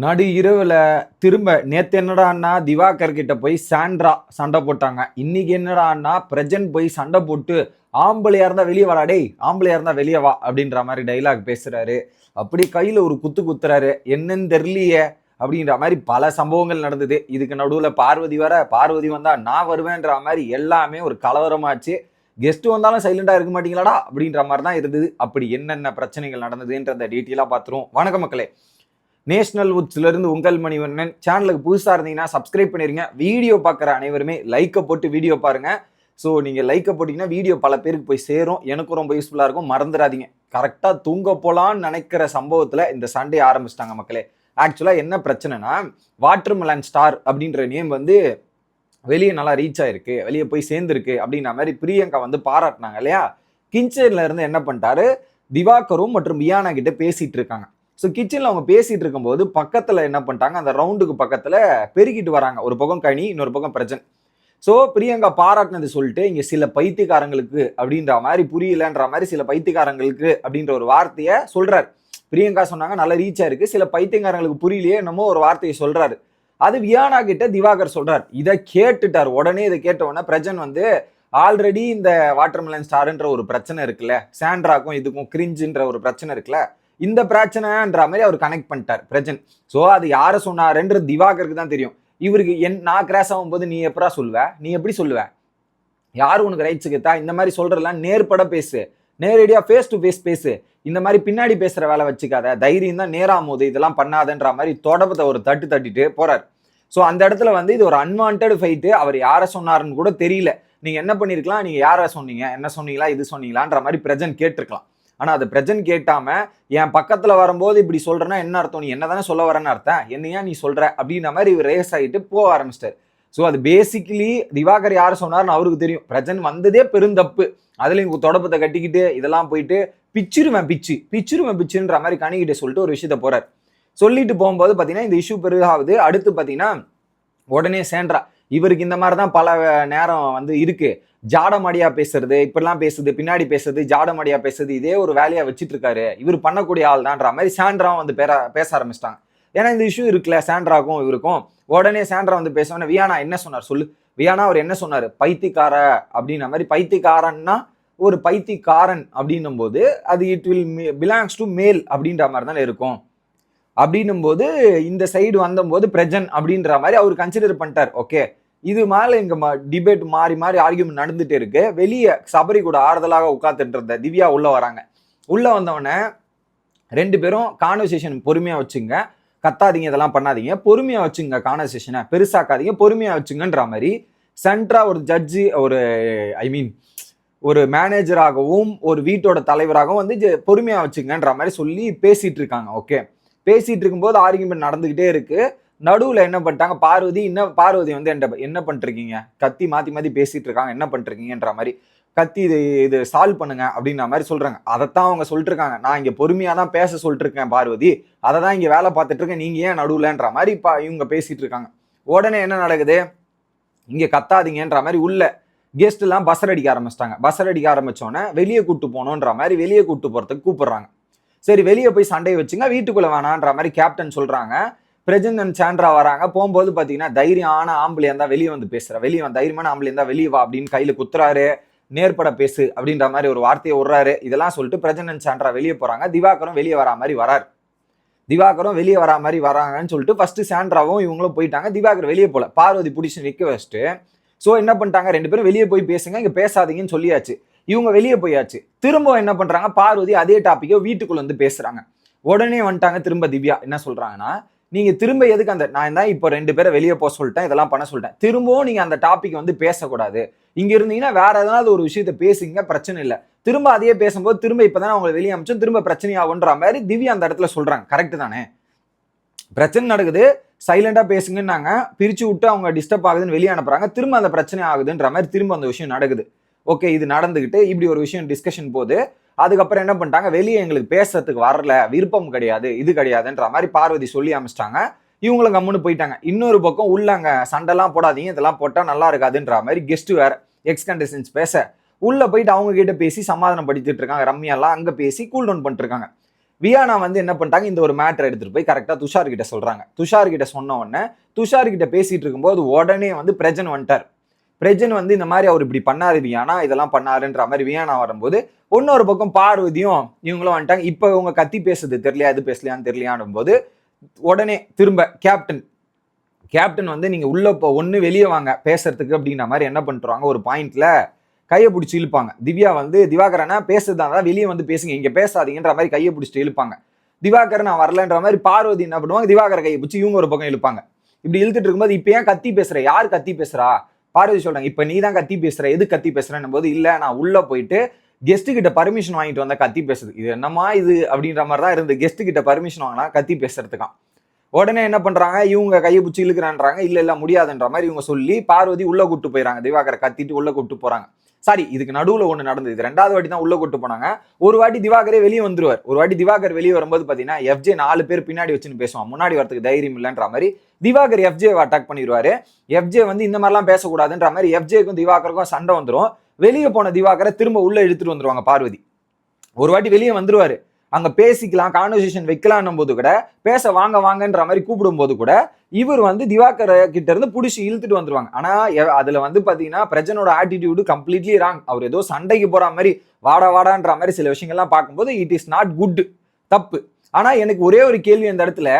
நடு இரவில் திரும்ப நேற்று என்னடான்னா திவாகர் கிட்ட போய் சாண்ட்ரா சண்டை போட்டாங்க. இன்னைக்கு என்னடான்னா பிரஜன் போய் சண்டை போட்டு ஆம்பளையா இருந்தா வெளியே வாடா டேய் ஆம்பளையா இருந்தா வெளியே வா அப்படின்ற மாதிரி டைலாக் பேசுறாரு. அப்படி கையில ஒரு குத்து குத்துறாரு. என்னன்னு தெரியலையே அப்படின்ற மாதிரி பல சம்பவங்கள் நடந்தது. இதுக்கு நடுவில் பார்வதி வர பார்வதி வந்தா நான் வருவேன்ற மாதிரி எல்லாமே ஒரு கலவரமாச்சு. கெஸ்ட் வந்தாலும் சைலண்டா இருக்க மாட்டீங்களாடா அப்படின்ற மாதிரி தான் இருந்தது. அப்படி என்னென்ன பிரச்சனைகள் நடந்ததுன்றத டீட்டெயிலாக பார்த்துருவோம். வணக்க மக்களே. நேஷனல் உட்ஸ்ல உங்கள் மணிவண்ணன் சேனலுக்கு புதுசாக இருந்தீங்கன்னா சப்ஸ்கிரைப் பண்ணிருங்க. வீடியோ பார்க்குற அனைவருமே லைக்கை போட்டு வீடியோ பாருங்கள் ஸோ நீங்கள் லைக்கை போட்டிங்கன்னா வீடியோ பல பேருக்கு போய் சேரும். எனக்கும் ரொம்ப யூஸ்ஃபுல்லாக இருக்கும். மறந்துடாதீங்க. கரெக்டாக தூங்க போகலான்னு நினைக்கிற சம்பவத்தில் இந்த சண்டே ஆரம்பிச்சிட்டாங்க மக்களே. ஆக்சுவலாக என்ன பிரச்சனைனா வாட்டர் மெலன் ஸ்டார் அப்படின்ற நேம் வந்து வெளியே நல்லா ரீச் ஆயிருக்கு. வெளியே போய் சேர்ந்துருக்கு அப்படின்ற மாதிரி பிரியங்கா வந்து பாராட்டினாங்க இல்லையா? கிஞ்சன்ல இருந்து என்ன பண்ணிட்டாரு? திவாகரும் மற்றும் பியானா கிட்ட பேசிட்டு இருக்காங்க. ஸோ கிச்சனில் அவங்க பேசிகிட்டு இருக்கும்போது பக்கத்தில் என்ன பண்ணிட்டாங்க? அந்த ரவுண்டுக்கு பக்கத்தில் பெருகிட்டு வராங்க. ஒரு பக்கம் கனி இன்னொரு பக்கம் பிரஜன். ஸோ பிரியங்கா பாராட்டினது சொல்லிட்டு இங்கே சில பைத்தியக்காரங்களுக்கு அப்படின்ற மாதிரி புரியலன்ற மாதிரி சில பைத்தியக்காரங்களுக்கு அப்படின்ற ஒரு வார்த்தையை சொல்கிறார் பிரியங்கா சொன்னாங்க நல்ல ரீச்சாக இருக்குது சில பைத்தியக்காரங்களுக்கு புரியலையே என்னமோ ஒரு வார்த்தையை சொல்கிறாரு அது வியானா கிட்ட திவாகர் சொல்கிறார் இதை கேட்டுட்டார். உடனே இதை கேட்ட உடனே பிரஜன் வந்து ஆல்ரெடி இந்த வாட்டர்மெலன் ஸ்டார்ன்ற ஒரு பிரச்சனை இருக்குல்ல? சாண்ட்ராக்கும் இதுக்கும் கிரிஞ்சுன்ற ஒரு பிரச்சனை இருக்குல்ல? இந்த பிரச்சனைன்ற மாதிரி அவர் கனெக்ட் பண்ணிட்டார் பிரஜன். ஸோ அது யாரை சொன்னாருன்றது திவாகருக்கு தான் தெரியும். இவருக்கு என் நான் கிராஸ் ஆகும்போது நீ எப்படா சொல்லுவ? நீ எப்படி சொல்லுவ? யார் உனக்கு ரைட்ஸ் கேத்தா இந்த மாதிரி சொல்றதெல்லாம் நேர்பட பேசு. நேரடியாக ஃபேஸ் டு ஃபேஸ் பேசு. இந்த மாதிரி பின்னாடி பேசுகிற வேலை வச்சுக்காத. தைரியம் தான் நேராகும் போது இதெல்லாம் பண்ணாதன்ற மாதிரி தொடப்பத்தை ஒரு தட்டு தட்டிட்டு போகிறார் ஸோ அந்த இடத்துல வந்து இது ஒரு அன்வான்ட் ஃபைட்டு அவர் யாரை சொன்னாருன்னு கூட தெரியல. நீங்கள் என்ன பண்ணியிருக்கலாம் நீங்கள் யாரை சொன்னீங்க? என்ன சொன்னீங்களா? இது சொன்னீங்களான்ற மாதிரி பிரஜன் கேட்டிருக்கலாம். ஆனால் அது பிரஜன் கேட்டாம என் பக்கத்தில் வரும்போது இப்படி சொல்கிறேன்னா என்ன அர்த்தம்? நீ என்ன தானே சொல்ல வரேன்னு அர்த்தம்? என்னையா நீ சொல்கிற அப்படின்ற மாதிரி இவர் ரேஸ் ஆகிட்டு போக ஆரம்பிச்சிட்டார். ஸோ அது பேசிக்கலி திவாகர் யார் சொன்னார்னு அவருக்கு தெரியும். பிரஜன் வந்ததே பெருந்தப்பு அதில் இங்க தொடப்பத்தை கட்டிக்கிட்டு இதெல்லாம் போயிட்டு பிச்சிருவேன் பிச்சு பிச்சிருவேன் பிச்சுன்ற மாதிரி கணிக்கிட்ட சொல்லிட்டு ஒரு விஷயத்த போகிறார் சொல்லிட்டு போகும்போது பார்த்தீங்கன்னா இந்த இஷ்யூ பெருகாவது அடுத்து பார்த்தீங்கன்னா உடனே சேன்றா இவருக்கு இந்த மாதிரி தான் பல நேரம் வந்து இருக்குது ஜாடமடியா பேசுறது இப்படிலாம் பேசுது பின்னாடி பேசுறது ஜாடமடியா பேசுறது இதே ஒரு வேலையா வச்சுட்டு இருக்காரு இவர் பண்ணக்கூடிய ஆள் தான்ற மாதிரி சாண்ட்ராவும் வந்து பேர பேச ஆரம்பிச்சிட்டாங்க. ஏன்னா இந்த இஷ்யூ இருக்குல்ல சாண்ட்ராக்கும் இவருக்கும். உடனே சாண்ட்ரா வந்து பேசணும் வியானா என்ன சொன்னார்? சொல்லு. வியானா அவர் என்ன சொன்னார்? பைத்திக்கார அப்படின்ன மாதிரி. பைத்தியக்காரன்னா ஒரு பைத்தியக்காரன் அப்படின்னும் போது அது இட் வில் பிலாங்ஸ் டு மேல் அப்படின்ற மாதிரி தானே இருக்கும். அப்படின்னும் போது இந்த சைடு வந்தபோது பிரஜன் அப்படின்ற மாதிரி அவர் கன்சிடர் பண்ணிட்டார். ஓகே இது மேல இங்க டிபேட் மாறி மாறி ஆர்கியூமெண்ட் நடந்துட்டே இருக்கு. வெளியே சபரி கூட ஆறுதலாக உட்காந்துட்டு இருந்த திவ்யா உள்ள வராங்க. உள்ள வந்தவொடனே ரெண்டு பேரும் கான்வர்சேஷன் பொறுமையா வச்சுங்க. கத்தாதீங்க இதெல்லாம் பண்ணாதீங்க. பொறுமையா வச்சுங்க கான்வர்சேஷனை பெருசாக்காதீங்க பொறுமையா வச்சுங்கன்ற மாதிரி சென்ட்ரா ஒரு ஜட்ஜி ஒரு ஐ மீன் ஒரு மேனேஜராகவும் ஒரு வீட்டோட தலைவராகவும் வந்து பொறுமையாக பொறுமையா வச்சுங்கன்ற மாதிரி சொல்லி பேசிட்டு இருக்காங்க ஓகே பேசிட்டு இருக்கும்போது ஆர்கியூமெண்ட் நடந்துகிட்டே இருக்கு. நடுவில் என்ன பண்ணிட்டாங்க? பார்வதி என்ன பார்வதி வந்து என்ன என்ன பண்ணிருக்கீங்க கத்தி மாத்தி மாத்தி பேசிட்டு இருக்காங்க. என்ன பண்ணிருக்கீங்கன்ற மாதிரி. கத்தி இது இது சால்வ் பண்ணுங்க அப்படின்ற மாதிரி சொல்றாங்க. அதைத்தான் அவங்க சொல்லிட்டு இருக்காங்க நான் இங்கே பொறுமையாக தான் பேச சொல்லிட்டு இருக்கேன் பார்வதி. அதை தான் இங்கே வேலை பார்த்துட்டு இருக்கேன். நீங்க ஏன் நடுவில்ன்ற மாதிரி இப்போ இவங்க பேசிட்டு இருக்காங்க. உடனே என்ன நடக்குது? இங்கே கத்தாதீங்கன்ற மாதிரி உள்ள கெஸ்ட் எல்லாம் பஸ்ஸர் அடிக்க ஆரம்பிச்சிட்டாங்க. பஸ்ஸர் அடிக்க ஆரம்பிச்சோன்னே வெளியே கூட்டு போகணுன்ற மாதிரி வெளியே கூட்டு போறதுக்கு கூப்பிடுறாங்க. சரி வெளியே போய் சண்டையை வச்சுங்க. வீட்டுக்குள்ளே வேணான்ற மாதிரி கேப்டன் சொல்கிறாங்க பிரஜன் அண்ட் சாண்ட்ரா வராங்க. போகும்போது பார்த்தீங்கன்னா தைரியமான ஆம்பளையா இருந்தால் வெளியே வந்து பேசுகிறேன் வெளியே வந்து தைரியமான ஆம்பளையா இருந்தால் வெளியே வா அப்படின்னு கையில் குத்துறாரு. நேர்பட பேசு அப்படின்ற மாதிரி ஒரு வார்த்தையை விடுறாரு. இதெல்லாம் சொல்லிட்டு பிரஜன் அண்ட் சாண்ட்ரா வெளியே போகிறாங்க திவாகரும் வெளியே வரா மாதிரி வராரு. திவாகரும் வெளியே வரா மாதிரி வராங்கன்னு சொல்லிட்டு ஃபஸ்ட்டு சாண்ட்ராவும் இவங்களும் போயிட்டாங்க. திவாகர் வெளியே போகல பார்வதி பிடிச்சி நிற்க வச்சுட்டு ஸோ என்ன பண்ணிட்டாங்க? ரெண்டு பேரும் வெளியே போய் பேசுங்க. இங்கே பேசாதீங்கன்னு சொல்லியாச்சு. இவங்க வெளியே போயாச்சு. திரும்ப என்ன பண்ணுறாங்க பார்வதி அதே டாப்பிக்கை வீட்டுக்குள்ளே வந்து பேசுகிறாங்க உடனே வந்துட்டாங்க திரும்ப திவ்யா. என்ன சொல்கிறாங்கன்னா நீங்க திரும்ப எதுக்கு அந்த நான் தான் இப்போ ரெண்டு பேரை வெளியே போக சொல்லிட்டேன் இதெல்லாம் பண்ண சொல்லிட்டேன். திரும்பவும் நீங்க அந்த டாபிக் வந்து பேசக்கூடாது. இங்க இருந்தீங்கன்னா வேற ஏதாவது ஒரு விஷயத்த பேசுங்க பிரச்சனை இல்லை. திரும்ப அதையே பேசும்போது திரும்ப இப்பதான் அவங்களை வெளியே அமைச்சோம் திரும்ப பிரச்சனையாகுன்ற மாதிரி திவ்யா அந்த இடத்துல சொல்றாங்க. கரெக்ட் தானே? பிரச்சனை நடக்குது சைலண்டா பேசுங்கன்னாங்க. பிரிச்சு விட்டு அவங்க டிஸ்டர்ப் ஆகுதுன்னு வெளியே அனுப்புறாங்க. திரும்ப அந்த பிரச்சனை ஆகுதுன்ற மாதிரி திரும்ப அந்த விஷயம் நடக்குது. ஓகே இது நடந்துகிட்டு இப்படி ஒரு விஷயம் டிஸ்கஷன் போது அதுக்கப்புறம் என்ன பண்ணிட்டாங்க? வெளியே எங்களுக்கு பேசுறதுக்கு வரல விருப்பம் கிடையாது இது கிடையாதுன்ற மாதிரி பார்வதி சொல்லி அமைச்சிட்டாங்க. இவங்களும் கம்முன்னு போயிட்டாங்க. இன்னொரு பக்கம் உள்ளங்க சண்டைலாம் போடாதீங்க இதெல்லாம் போட்டா நல்லா இருக்காதுன்ற மாதிரி கெஸ்ட் வேற எக்ஸ் கண்டஸ்டன்ஸ் பேச. உள்ள போயிட்டு அவங்க கிட்ட பேசி சமாதானம் படித்துட்டு இருக்காங்க. ரம்யாலாம் அங்க பேசி கூல் டவுன் பண்ணிட்டு இருக்காங்க. வியானா வந்து என்ன பண்ணிட்டாங்க? இந்த ஒரு மேட்டர் எடுத்துகிட்டு போய் கரெக்டாக துஷார் கிட்ட சொல்கிறாங்க துஷார் கிட்ட சொன்ன உடனே துஷார் கிட்ட பேசிகிட்டு இருக்கும்போது உடனே வந்து பிரஜன் வந்துட்டார். பிரஜன் வந்து இந்த மாதிரி அவர் இப்படி பண்ணாரு வியானா இதெல்லாம் பண்ணாருன்ற மாதிரி வியானா வரும்போது இன்னொரு பக்கம் பார்வதியும் இவங்களும் வந்துட்டாங்க. இப்போ இவங்க கத்தி பேசுது தெரியலையா எது பேசலையான்னு தெரியலையானும் போது உடனே திரும்ப கேப்டன் கேப்டன் வந்து நீங்கள் உள்ளே இப்போ ஒன்று வெளியே வாங்க பேசுறதுக்கு அப்படின்ற மாதிரி என்ன பண்ணுறாங்க ஒரு பாயிண்ட்ல கையை பிடிச்சி இழுப்பாங்க. திவ்யா வந்து திவாகரனா பேசுறதா தான் வெளியே வந்து பேசுங்க இங்கே பேசாதீங்கன்ற மாதிரி கையை பிடிச்சிட்டு இழுப்பாங்க. திவாகர் நான் வரலன்ற மாதிரி பார்வதி என்ன பண்ணுவாங்க திவாகர கையை பிடிச்சி இவங்க ஒரு பக்கம் இழுப்பாங்க. இப்படி இழுத்துட்டு இருக்கும்போது இப்போ ஏன் கத்தி பேசுற யார் கத்தி பேசுறா? பார்வதி சொல்றாங்க இப்போ நீ தான் கத்தி பேசுற எது கத்தி பேசுறேன்னும் போது இல்ல நான் உள்ள போயிட்டு கெஸ்ட் கிட்ட பர்மிஷன் வாங்கிட்டு வந்தா கத்தி பேசுது இது என்னமா இது அப்படின்ற மாதிரி தான் இருந்து கெஸ்ட் கிட்ட பர்மிஷன் வாங்கினா கத்தி பேசுறதுக்கான் உடனே என்ன பண்றாங்க இவங்க கையை பிடிச்சி இழுக்கிறான்றாங்க இல்ல இல்ல முடியாதுன்ற மாதிரி இவங்க சொல்லி பார்வதி உள்ள கூட்டு போயிறாங்க திவாகரை கத்திட்டு உள்ள கூட்டு போறாங்க. சாரி இதுக்கு நடுவில் ஒன்று நடந்தது. இது ரெண்டாவது வாட்டி தான் உள்ள கூட்டு போனாங்க. ஒரு வாட்டி திவாகரே வெளியே வந்துருவார். ஒரு வாட்டி திவாகர் வெளியே வரும்போது பார்த்தீங்கன்னா எஃப்ஜே நாலு பேர் பின்னாடி வச்சுன்னு பேசுவான். முன்னாடி வரதுக்கு தைரியம் இல்லைன்ற மாதிரி திவாகர் எஃப்ஜே அட்டாக் பண்ணிடுவாரு. எஃப்ஜே வந்து இந்த மாதிரிலாம் பேசக்கூடாதுன்ற மாதிரி எஃப்ஜேக்கும் திவாகருக்கும் சண்டை வந்துடும் வெளியே போன திவாகரை திரும்ப உள்ள இழுத்துட்டு வந்துருவாங்க பார்வதி. ஒரு வாட்டி வெளியே வந்துருவாரு. அங்கே பேசிக்கலாம் கான்வர்சேஷன் வைக்கலாம்னும் போது கூட பேச வாங்க வாங்கன்ற மாதிரி கூப்பிடும் போது கூட இவர் வந்து திவாகர் கிட்ட இருந்து பிடிச்சி இழுத்துட்டு வந்துருவாங்க. ஆனால் அதில் வந்து பார்த்தீங்கன்னா பிரஜனோட ஆட்டிடியூடு கம்ப்ளீட்லி ராங் அவர் ஏதோ சண்டைக்கு போகிற மாதிரி வாடா வாடான்ற மாதிரி சில விஷயங்கள்லாம் பார்க்கும்போது இட் இஸ் நாட் குட் தப்பு. ஆனால் எனக்கு ஒரே ஒரு கேள்வி அந்த இடத்துல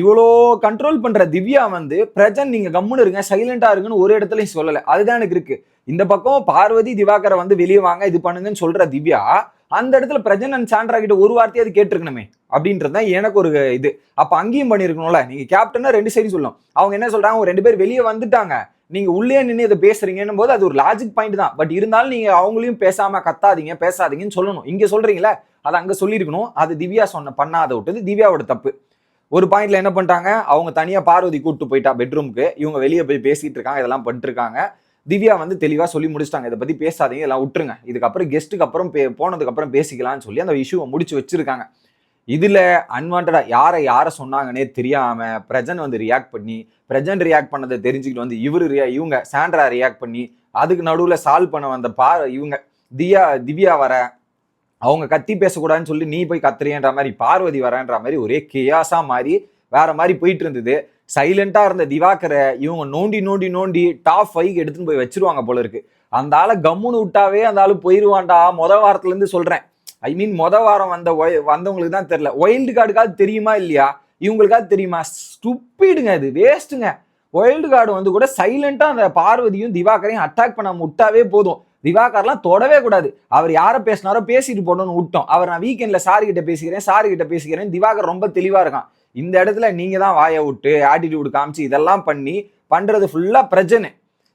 இவ்வளோ கண்ட்ரோல் பண்ணுற திவ்யா வந்து பிரஜன் நீங்கள் கம்முன்னு இருங்க சைலண்டாக இருங்கன்னு ஒரு இடத்துலையும் சொல்லலை. அதுதான் எனக்கு இருக்குது இந்த பக்கம் பார்வதி திவாகரை வந்து வெளியே வாங்க இது பண்ணுங்கன்னு சொல்கிற திவ்யா அந்த இடத்துல பிரஜன் அண்ட் சாண்ட்ரா கிட்ட ஒரு வார்த்தையாவது கேட்டிருக்கணுமே. அப்படின்றது தான் எனக்கு ஒரு இது. அப்ப அங்கேயும் பண்ணிருக்கணும்ல நீங்க கேப்டனா ரெண்டு சைடு சொல்லணும். அவங்க என்ன சொல்றாங்க? ரெண்டு பேர் வெளியே வந்துட்டாங்க. நீங்க உள்ளே நின்று இதை பேசுறீங்கன்னும் போது அது ஒரு லாஜிக் பாயிண்ட் தான். பட் இருந்தாலும் நீங்க அவங்களையும் பேசாம கத்தாதீங்க பேசாதீங்கன்னு சொல்லணும். இங்க சொல்றீங்களே அதை அங்க சொல்லியிருக்கணும். அது திவ்யா சொன்ன பண்ணாத விட்டது திவ்யாவோட தப்பு. ஒரு பாயிண்ட்ல என்ன பண்ணிட்டாங்க? அவங்க தனியா பார்வதி கூட்டு போயிட்டா பெட்ரூமுக்கு இவங்க வெளியே போய் பேசிட்டு இருக்காங்க இதெல்லாம் பண்ணிட்டு இருக்காங்க திவ்யா வந்து தெளிவாக சொல்லி முடிச்சிட்டாங்க. இதை பற்றி பேசாதீங்க இதெல்லாம் விட்டுருங்க. இதுக்கப்புறம் கெஸ்ட்டுக்கு அப்புறம் பே- போனதுக்கப்புறம் பேசிக்கலாம்னு சொல்லி அந்த இஷ்யூவை முடிச்சு வச்சுருக்காங்க. இதில் அன்வான்டாக யாரை யாரை சொன்னாங்கன்னே தெரியாமல் பிரஜன் வந்து ரியாக்ட் பண்ணி பிரஜன் ரியாக்ட் பண்ணதை தெரிஞ்சுக்கிட்டு வந்து இவரு ரியா இவங்க சாண்ட்ரா ரியாக்ட் பண்ணி அதுக்கு நடுவில் சால்வ் பண்ண வந்த பா இவங்க தியா திவ்யா வர அவங்க கத்தி பேசக்கூடாதுன்னு சொல்லி நீ போய் கத்துறியன்ற மாதிரி பார்வதி வரேன்ற மாதிரி ஒரே கேயாசா மாதிரி வேற மாதிரி போயிட்டு இருந்தது. சைலண்டா இருந்த திவாகரை இவங்க நோண்டி நோண்டி நோண்டி டாப் ஃபைவ் எடுத்துன்னு போய் வச்சிருவாங்க போல இருக்கு. அந்த ஆளை கம்முன்னு விட்டாவே அந்த ஆளு போயிருவான்டா முத வாரத்துல இருந்து சொல்றேன். ஐ மீன் மொத வாரம் வந்த வந்தவங்களுக்கு தான் தெரியல. ஒயில்டு கார்டுக்காவது தெரியுமா இல்லையா? இவங்களுக்காவது தெரியுமா? ஸ்டூப்பிடுங்க இது வேஸ்ட்டுங்க ஒயில்டு கார்டு வந்து கூட சைலண்டா அந்த பார்வதியும் திவாகரையும் அட்டாக் பண்ணாம விட்டாவே போதும். திவாகர்லாம் தொடவே கூடாது. அவர் யாரை பேசினாரோ பேசிட்டு போடணும்னு விட்டோம். அவர் நான் வீக்கெண்ட்ல சாரி கிட்ட பேசிக்கிறேன் சாரி கிட்ட பேசிக்கிறேன் திவாகர் ரொம்ப தெளிவா இருக்கான். இந்த இடத்துல நீங்க தான் வாயை விட்டு ஆட்டிடியூட் காமிச்சு இதெல்லாம் பண்ணி பண்றது ஃபுல்லா பிரச்சனை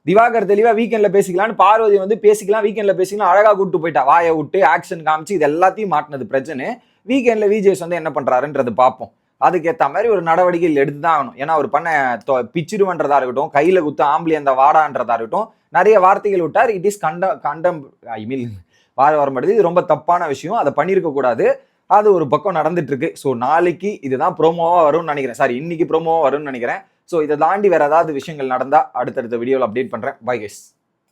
திவாகர் தெளிவாக வீக்கெண்டில் பேசிக்கலாம்னு பார்வதி வந்து பேசிக்கலாம் வீக்கெண்டில் பேசிக்கலாம் அழகாக கூப்பிட்டு போயிட்டா. வாயை விட்டு ஆக்ஷன் காமிச்சு இது எல்லாத்தையும் மாட்டினது பிரச்சனை வீக்கெண்டில் விஜேஸ் வந்து என்ன பண்ணுறாருன்றது பார்ப்போம். அதுக்கேற்ற மாதிரி ஒரு நடவடிக்கைகள் எடுத்து தான் ஆகணும். ஏன்னா அவர் பண்ண தொ- பிச்சிடுவன்றதா இருக்கட்டும் கையில் குத்து ஆம்பளி அந்த வாடான்றதா இருக்கட்டும் நிறைய வார்த்தைகள் விட்டார். இட் இஸ் கண்ட கண்டம் ஐ மீன் வார வர மாட்டேது இது ரொம்ப தப்பான விஷயம். அதை பண்ணியிருக்க கூடாது. அது ஒரு பக்கம் நடந்துட்டு இருக்கு ஸோ நாளைக்கு இதுதான் ப்ரோமோவாக வரும்னு நினைக்கிறேன். சாரி இன்னைக்கு ப்ரோமோவாக வரும்னு நினைக்கிறேன். ஸோ இதை தாண்டி வேற ஏதாவது விஷயங்கள் நடந்தா அடுத்தடுத்த வீடியோவில் அப்டேட் பண்ணுறேன் பை கைஸ்